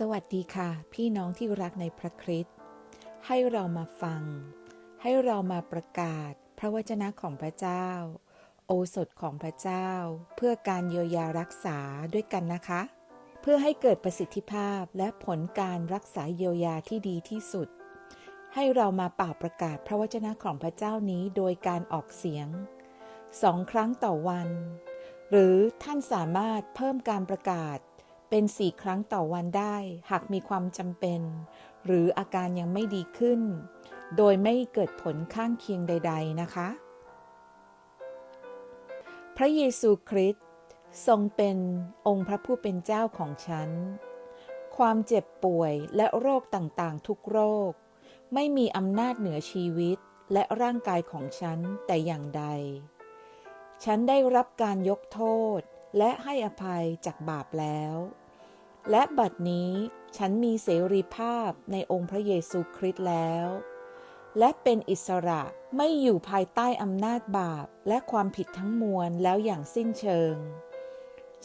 สวัสดีค่ะ พี่น้องที่รักในพระคริสต์ให้เรามาฟัง ให้เรามาประกาศพระวจนะของพระเจ้า โอสถของพระเจ้า เพื่อการเยียวยารักษาด้วยกันนะคะ เพื่อให้เกิดประสิทธิภาพและผลการรักษาเยียวยาที่ดีที่สุด ให้เรามาเป่าประกาศพระวจนะของพระเจ้านี้โดยการออกเสียงสองครั้งต่อวัน หรือท่านสามารถเพิ่มการประกาศ เป็นสี่ครั้งต่อวันได้ หากมีความจำเป็น หรืออาการยังไม่ดีขึ้น โดยไม่เกิดผลข้างเคียงใด ๆ นะคะ พระเยซูคริสต์ทรงเป็นองค์พระผู้เป็นเจ้าของฉัน ความเจ็บป่วยและโรคต่างๆ ทุกโรค ไม่มีอำนาจเหนือชีวิตและร่างกายของฉันแต่อย่างใด ฉันได้รับการยกโทษและให้อภัยจากบาปแล้ว และบัดนี้ฉันมีเสรีภาพในองค์พระเยซูคริสต์แล้ว และเป็นอิสระไม่อยู่ภายใต้อำนาจบาปและความผิดทั้งมวลแล้วอย่างสิ้นเชิง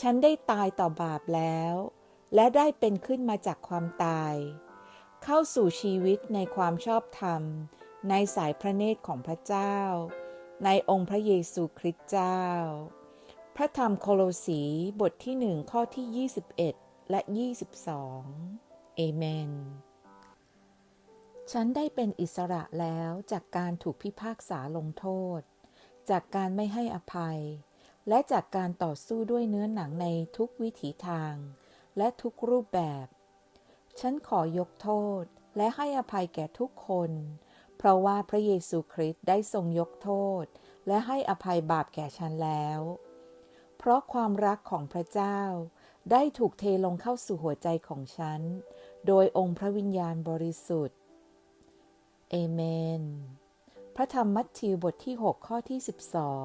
ฉันได้ตายต่อบาปแล้ว และได้เป็นขึ้นมาจากความตาย เข้าสู่ชีวิตในความชอบธรรม ในสายพระเนตรของพระเจ้า ในองค์พระเยซูคริสต์เจ้า พระธรรมโคโลสีบทที่หนึ่งข้อที่ 21 และ 22 เอเมน ฉันได้เป็นอิสระแล้วจากการถูกพิพากษาลงโทษ จากการไม่ให้อภัย และจากการต่อสู้ด้วยเนื้อหนังในทุกวิถีทาง และทุกรูปแบบ ฉันขอยกโทษและให้อภัยแก่ทุกคน เพราะว่าพระเยซูคริสต์ได้ทรงยกโทษ และให้อภัยบาปแก่ฉันแล้ว เพราะความรักของพระเจ้า ได้ถูกเทลงเข้าสู่หัวใจของฉัน โดยองค์พระวิญญาณบริสุทธิ์ เอเมน พระธรรมมัทธิวบทที่ 6 ข้อที่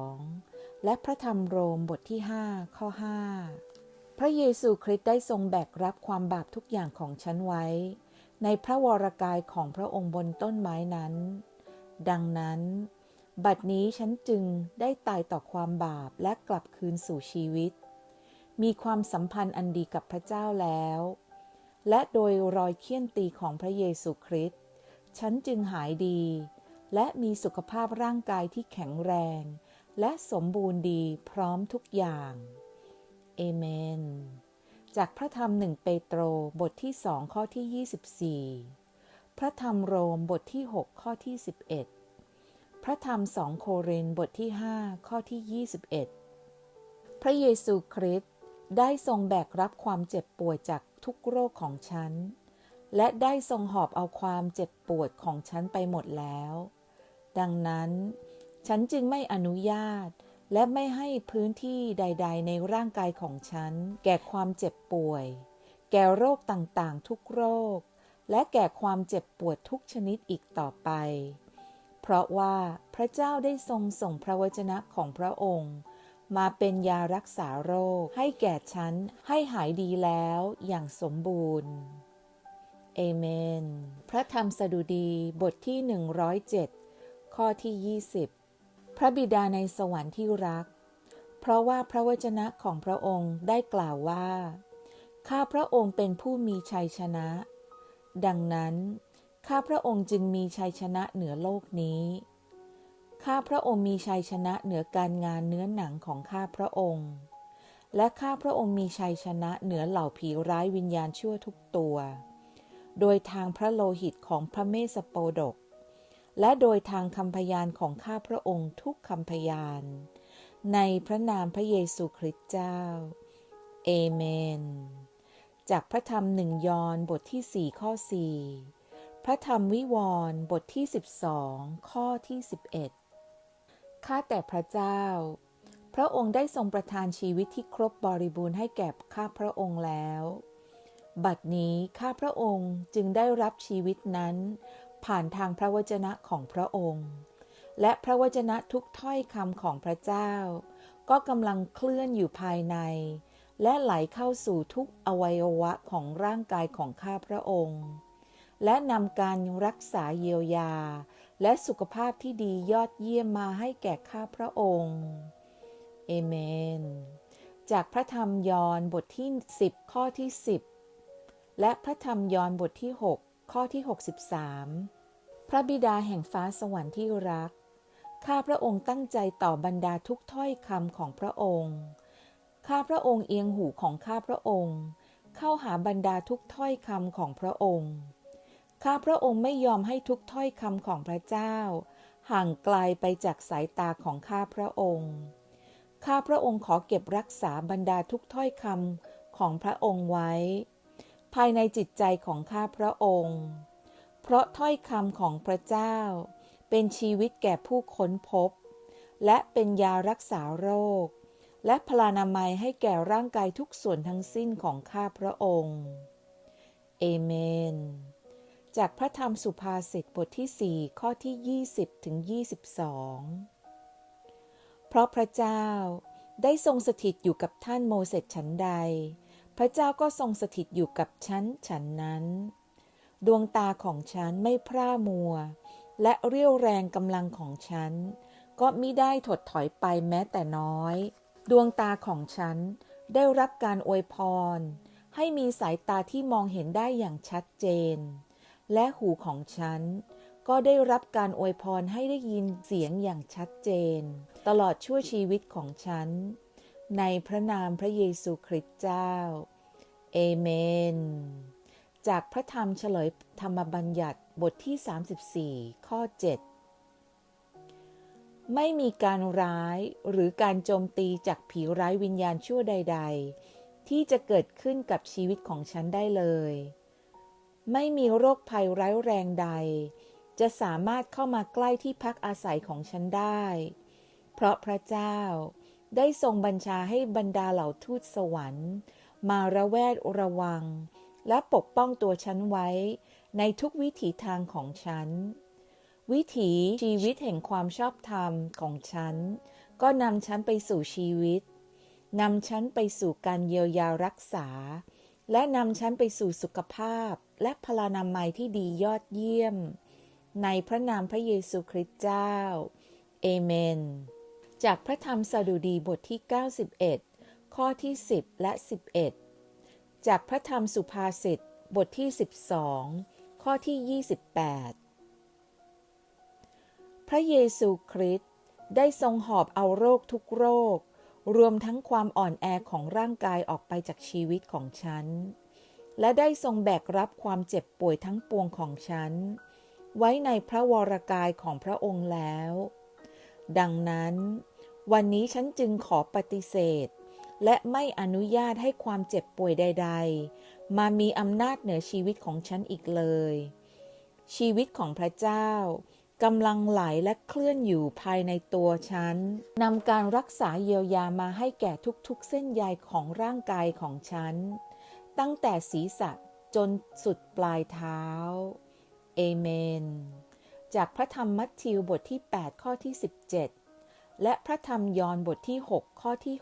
12 และพระธรรมโรมบทที่ 5 ข้อ 5 พระเยซูคริสต์ได้ทรงแบกรับความบาปทุกอย่างของฉันไว้ ในพระวรกายของพระองค์บนต้นไม้นั้น ดังนั้น บัดนี้ฉันจึงได้ตายต่อความบาปและกลับคืนสู่ชีวิต มีความสัมพันธ์อันดีกับพระเจ้าแล้ว และโดยรอยเคี่ยนตีของพระเยซูคริสต์ฉันจึงหายดี และมีสุขภาพร่างกายที่แข็งแรง และสมบูรณ์ดีพร้อมทุกอย่างเอเมน จากพระธรรมหนึ่งเปโตรบทที่สองข้อที่ 24 พระธรรมโรมบทที่ 6 ข้อที่ 11 พระธรรมสองโครินบทที่ 5 ข้อที่ 21 พระเยซูคริสต์ ได้ทรงแบกรับความเจ็บป่วยจากทุกโรคของฉัน และได้ทรงหอบเอาความเจ็บปวดของฉันไปหมดแล้ว ดังนั้น ฉันจึงไม่อนุญาต และไม่ให้พื้นที่ใด ๆ ในร่างกายของฉัน แก่ความเจ็บป่วย แก่โรคต่างๆ ทุกโรค และแก่ความเจ็บปวดทุกชนิดอีกต่อไป เพราะว่าพระเจ้าได้ทรงส่งพระวจนะของพระองค์ มาเป็นยารักษาโรค ให้แก่ฉันให้หายดีแล้วอย่างสมบูรณ์เอเมน พระธรรมสดุดีบทที่ 107 ข้อที่ 20 พระบิดาในสวรรค์ที่รัก เพราะว่าพระวจนะของพระองค์ได้กล่าวว่า ข้าพระองค์เป็นผู้มีชัยชนะ ดังนั้น ข้าพระองค์จึงมีชัยชนะเหนือโลกนี้ ข้าพระองค์มีชัยชนะเหนือการงานเนื้อหนังของข้าพระองค์ และข้าพระองค์มีชัยชนะเหนือเหล่าผีร้ายวิญญาณชั่วทุกตัว โดยทางพระโลหิตของพระเมสสโปดก และโดยทางคำพยานของข้าพระองค์ทุกคำพยาน ในพระนามพระเยซูคริสต์เจ้า เอเมน จากพระธรรมหนึ่งยอห์นบทที่ 4 ข้อ 4พระธรรมวิวรณ์บทที่ 12 ข้อที่ 11 ข้าแต่พระเจ้า พระองค์ได้ทรงประทานชีวิตที่ครบบริบูรณ์ให้แก่ข้าพระองค์แล้ว บัดนี้ข้าพระองค์จึงได้รับชีวิตนั้น ผ่านทางพระวจนะของพระองค์ และพระวจนะทุกถ้อยคำของพระเจ้า ก็กำลังเคลื่อนอยู่ภายใน และไหลเข้าสู่ทุกอวัยวะของร่างกายของข้าพระองค์ และนำการรักษาเยียวยา และสุขภาพที่ดียอดเยี่ยมมาให้แก่ข้าพระองค์ เอเมน จากพระธรรมยอห์นบทที่ 10 ข้อที่ 10 และพระธรรมยอห์นบทที่ 6 ข้อที่ 63 พระบิดาแห่งฟ้าสวรรค์ที่รัก ข้าพระองค์ตั้งใจต่อบรรดาทุกถ้อยคำของพระองค์ ข้าพระองค์เอียงหูของข้าพระองค์ เข้าหาบรรดาทุกถ้อยคำของพระองค์ ข้าพระองค์ไม่ยอมให้ทุกถ้อยคำของพระเจ้า ห่างไกลไปจากสายตาของข้าพระองค์ ข้าพระองค์ขอเก็บรักษาบรรดาทุกถ้อยคำของพระองค์ไว้ ภายในจิตใจของข้าพระองค์ เพราะถ้อยคำของพระเจ้า เป็นชีวิตแก่ผู้ค้นพบ และเป็นยารักษาโรค และพลานามัยให้แก่ร่างกายทุกส่วนทั้งสิ้นของข้าพระองค์ เอเมน จากพระธรรมสุภาษิตบทที่ 4 ข้อที่ 20 ถึง 22 เพราะพระเจ้าได้ทรงสถิตอยู่กับท่านโมเสสฉันใด พระเจ้าก็ทรงสถิตอยู่กับฉันฉันนั้น ดวงตาของฉันไม่พร่ามัว และเรี่ยวแรงกำลังของฉัน ก็มิได้ถดถอยไปแม้แต่น้อย ดวงตาของฉันได้รับการอวยพร ให้มีสายตาที่มองเห็นได้อย่างชัดเจน และหูของฉัน ก็ได้รับการอวยพรให้ได้ยินเสียงอย่างชัดเจน ตลอดชั่วชีวิตของฉัน ในพระนามพระเยซูคริสต์เจ้า เอเมน จากพระธรรมเฉลยธรรมบัญญัติบทที่ 34 ข้อ 7ไม่มีการร้ายหรือการโจมตีจากผีร้ายวิญญาณชั่วใด ๆ ที่จะเกิดขึ้นกับชีวิตของฉันได้เลย ไม่มีโรคภัยร้ายแรงใด จะสามารถเข้ามาใกล้ที่พักอาศัยของฉันได้ เพราะพระเจ้าได้ทรงบัญชาให้บรรดาเหล่าทูตสวรรค์ มาระแวดระวัง และปกป้องตัวฉันไว้ ในทุกวิถีทางของฉัน วิถีชีวิตแห่งความชอบธรรมของฉัน ก็นำฉันไปสู่ชีวิตนำฉันไปสู่การเยียวยารักษา และนำฉันไปสู่สุขภาพ และพลานามัยที่ดียอดเยี่ยม ในพระนามพระเยซูคริสต์เจ้า เอเมน จากพระธรรมสดุดีบทที่ 91 ข้อที่ 10 และ 11 จากพระธรรมสุภาษิตบทที่ 12 ข้อที่ 28 พระเยซูคริสต์ได้ทรงหอบเอาโรคทุกโรค รวมทั้งความอ่อนแอของร่างกายออกไปจากชีวิตของฉัน และได้ทรงแบกรับความเจ็บป่วยทั้งปวงของฉัน ไว้ในพระวรกายของพระองค์แล้ว ดังนั้น วันนี้ฉันจึงขอปฏิเสธ และไม่อนุญาตให้ความเจ็บป่วยใด ๆ มามีอำนาจเหนือชีวิตของฉันอีกเลย ชีวิตของพระเจ้ากำลังไหลและเคลื่อนอยู่ภายในตัวฉันนำการรักษาเยียวยามาให้แก่ทุกๆ เส้นใยของร่างกายของฉัน ตั้งแต่ศีรษะจนสุดปลายเท้า เอเมน จากพระธรรมมัทธิวบทที่ 8 ข้อที่ 17 และพระธรรมยอห์นบทที่ 6 ข้อที่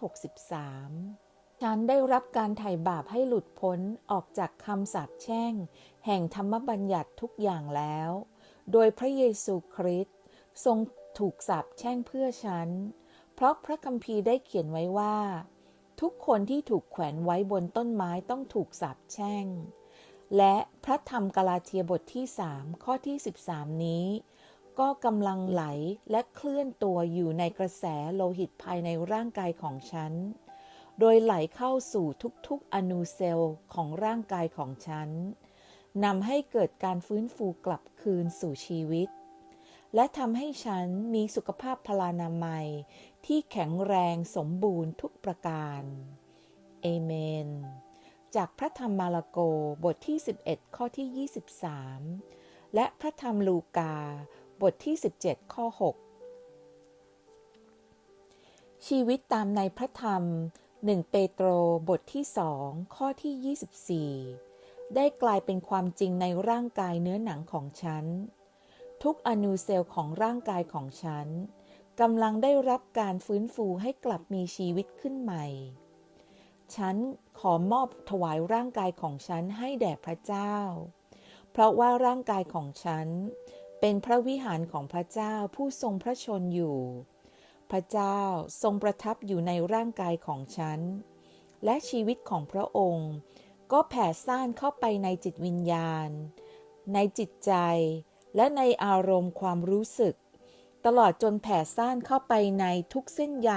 63 ฉันได้รับการไถ่บาปให้หลุดพ้นออกจากคำสาปแช่ง แห่งธรรมบัญญัติทุกอย่างแล้ว โดยพระเยซูคริสต์ทรงถูกสาปแช่งเพื่อฉัน เพราะพระคัมภีร์ได้เขียนไว้ว่า ทุกคนที่ถูกแขวนไว้บนต้นไม้ต้องถูกสาปแช่ง และพระธรรมกาลาเทียบทที่3ข้อที่ 13 นี้ ก็กำลังไหลและเคลื่อนตัวอยู่ในกระแสโลหิตภายในร่างกายของฉัน โดยไหลเข้าสู่ทุกๆ อนูเซลล์ของร่างกายของฉันนำให้เกิดการฟื้นฟูกลับคืนสู่ชีวิต และทำให้ฉันมีสุขภาพพลานามัย ที่แข็งแรงสมบูรณ์ทุกประการเอเมน จากพระธรรมมาระโกบทที่ 11 ข้อที่ 23 และพระธรรมลูกา บทที่ 17 ข้อ 6 ชีวิตตามในพระธรรม 1 เปโตรบทที่2ข้อที่ 24 ได้กลายเป็นความจริงในร่างกายเนื้อหนังของฉัน ทุกอนูเซลล์ของร่างกายของฉันกำลังได้รับการฟื้นฟูให้กลับมีชีวิตขึ้นใหม่ ฉันขอมอบถวายร่างกายของฉันให้แด่พระเจ้า เพราะว่าร่างกายของฉัน เป็นพระวิหารของพระเจ้าผู้ทรงพระชนอยู่ พระเจ้าทรงประทับอยู่ในร่างกายของฉัน และชีวิตของพระองค์ ก็แผ่ซ่านเข้าไปในจิตวิญญาณ ในจิตใจ และในอารมณ์ความรู้สึก ตลอดจนแผ่ซ่านเข้าไปในทุกเส้นใย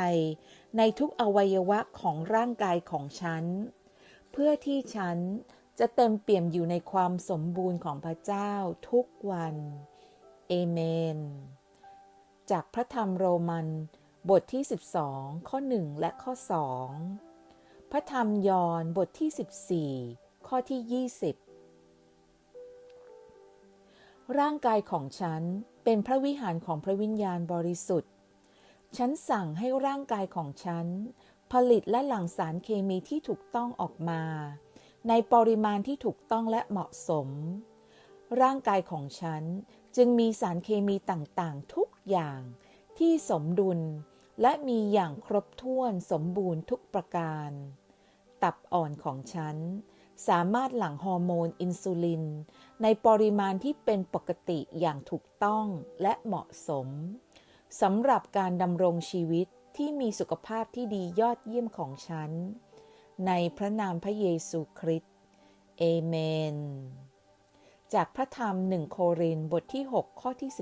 ในทุกอวัยวะของร่างกายของฉัน เพื่อที่ฉันจะเต็มเปี่ยมอยู่ในความสมบูรณ์ของพระเจ้าทุกวัน เอเมน จากพระธรรมโรมันบทที่ 12 ข้อ 1 และข้อ 2 พระธรรมยอห์นบทที่ 14 ข้อที่ 20 ร่างกายของฉันเป็นพระวิหารของพระวิญญาณบริสุทธิ์ ฉันสั่งให้ร่างกายของฉัน ผลิตและหลั่งสารเคมีที่ถูกต้องออกมา ในปริมาณที่ถูกต้องและเหมาะสม ร่างกายของฉันจึงมีสารเคมีต่างๆ ทุกอย่างที่สมดุล และมีอย่างครบถ้วนสมบูรณ์ทุกประการ ตับอ่อนของฉัน สามารถหลั่งฮอร์โมนอินซูลิน ในปริมาณที่เป็นปกติอย่างถูกต้องและเหมาะสมสำหรับการดำรงชีวิตที่มีสุขภาพที่ดียอดเยี่ยมของฉัน ในพระนามพระเยซูคริสต์เอเมน จากพระธรรมหนึ่งโครินบทที่ 6 ข้อที่ 19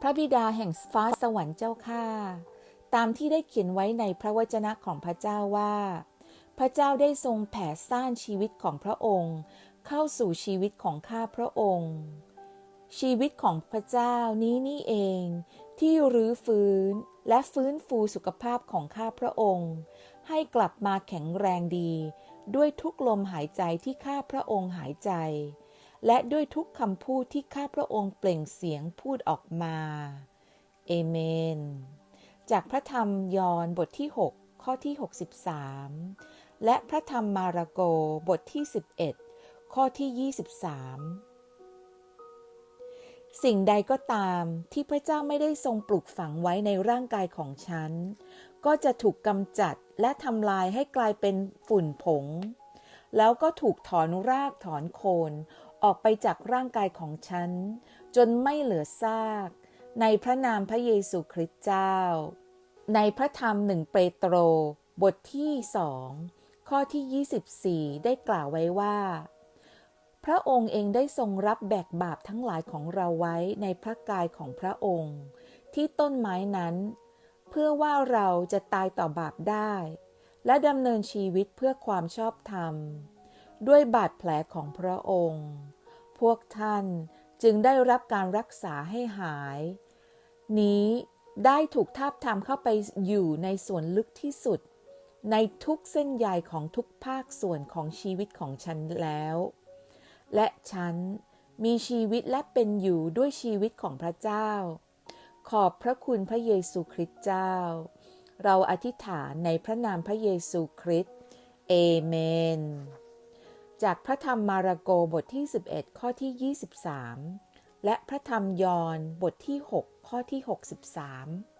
พระบิดาแห่งฟ้าสวรรค์เจ้าข้า ตามที่ได้เขียนไว้ในพระวจนะของพระเจ้าว่า พระเจ้าได้ทรงแผ่ซ่านชีวิตของพระองค์ เข้าสู่ชีวิตของข้าพระองค์ ชีวิตของพระเจ้านี้นี่เอง ที่รื้อฟื้นและฟื้นฟูสุขภาพของข้าพระองค์ ให้กลับมาแข็งแรงดี ด้วยทุกลมหายใจที่ข้าพระองค์หายใจ และด้วยทุกคำพูดที่ข้าพระองค์เปล่งเสียงพูดออกมา เอเมน จากพระธรรมยอห์นบทที่ 6 ข้อที่ 63 และพระธรรมมาระโกบทที่ 11 ข้อที่ 23 สิ่งใดก็ตามที่พระเจ้าไม่ได้ทรงปลูกฝังไว้ในร่างกายของฉัน ก็จะถูกกำจัดและทำลายให้กลายเป็นฝุ่นผง แล้วก็ถูกถอนรากถอนโคนออกไปจากร่างกายของฉัน จนไม่เหลือซาก ในพระนามพระเยซูคริสต์เจ้า ในพระธรรมหนึ่งเปโตร บทที่สองข้อที่ 24 ได้กล่าวไว้ว่า พระองค์เองได้ทรงรับแบกบาปทั้งหลายของเราไว้ในพระกายของพระองค์ ที่ต้นไม้นั้น เพื่อว่าเราจะตายต่อบาปได้ และดำเนินชีวิตเพื่อความชอบธรรม ด้วยบาดแผลของพระองค์ พวกท่านจึงได้รับการรักษาให้หาย นี้ได้ถูกทาบทามเข้าไปอยู่ในส่วนลึกที่สุด ในทุกเส้นใยของทุกภาคส่วนของชีวิตของฉันแล้ว และฉันมีชีวิตและเป็นอยู่ด้วยชีวิตของพระเจ้า ขอบพระคุณพระเยซูคริสต์เจ้า เราอธิษฐานในพระนามพระเยซูคริสต์เอเมน จากพระธรรมมาระโกบทที่ 11 ข้อที่ 23 และพระธรรมยอห์นบทที่ 6 ข้อที่ 63